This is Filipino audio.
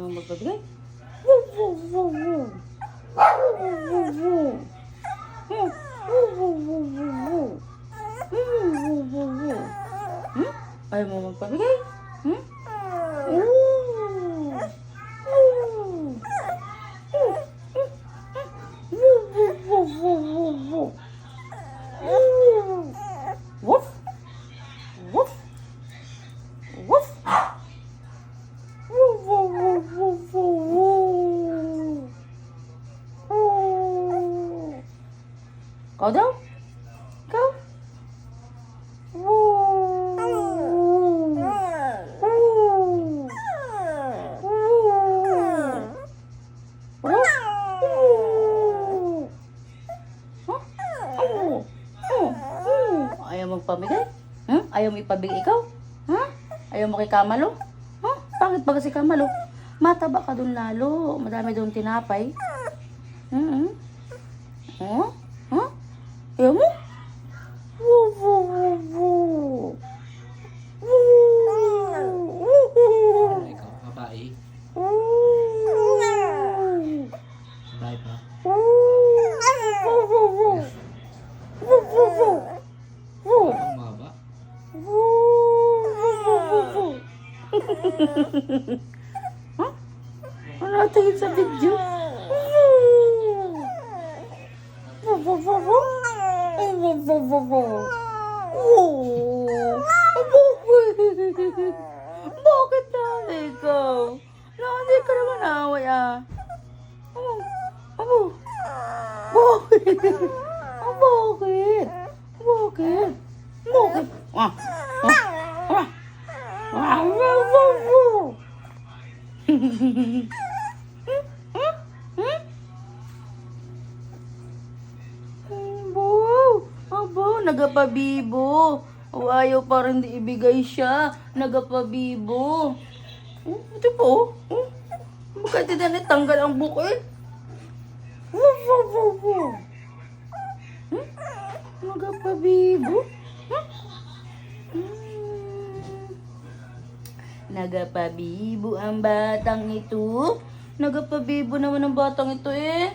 mo magbabigay. Woo, woo, woo, woo. Woo, woo, woo, woo. Hmm, woo, woo, woo, woo, woo. Woo, woo, woo, woo. Hmm? Ayaw mo magpabigay? Ikaw daw? Ikaw? Huh? Oh. Oh. Oh. Ayaw magpamigay? Huh? Ayaw mo ipabigay ikaw? Ha? Ayaw mo kay Kamalo? Ha? Pangit ba kasi Kamalo? Mataba ka dun lalo. Madami dun tinapay. Hmm? Huh? Huh? Ayaw mo? Woo, woo, woo, woo. Woo. Ano ikaw? Babae? Woo. Babae pa? Huh? Ano natin sa video? Bakit na ikaw? Hindi ka naman away ah. Oh, abo. Bakit? Ah, bakit? Bakit? Bakit? Ah. Ah. Ah. Ah. Nagapabibo. O ayaw pa rin di ibigay siya. Nagapabibo. Oh, ito po. Oh, bakit hindi na tanggal ang bukid? Wow, wow, wow, wow. Hmm? Nagapabibo? Hmm? Hmm. Nagapabibo ang batang ito. Nagapabibo naman ang batang ito eh.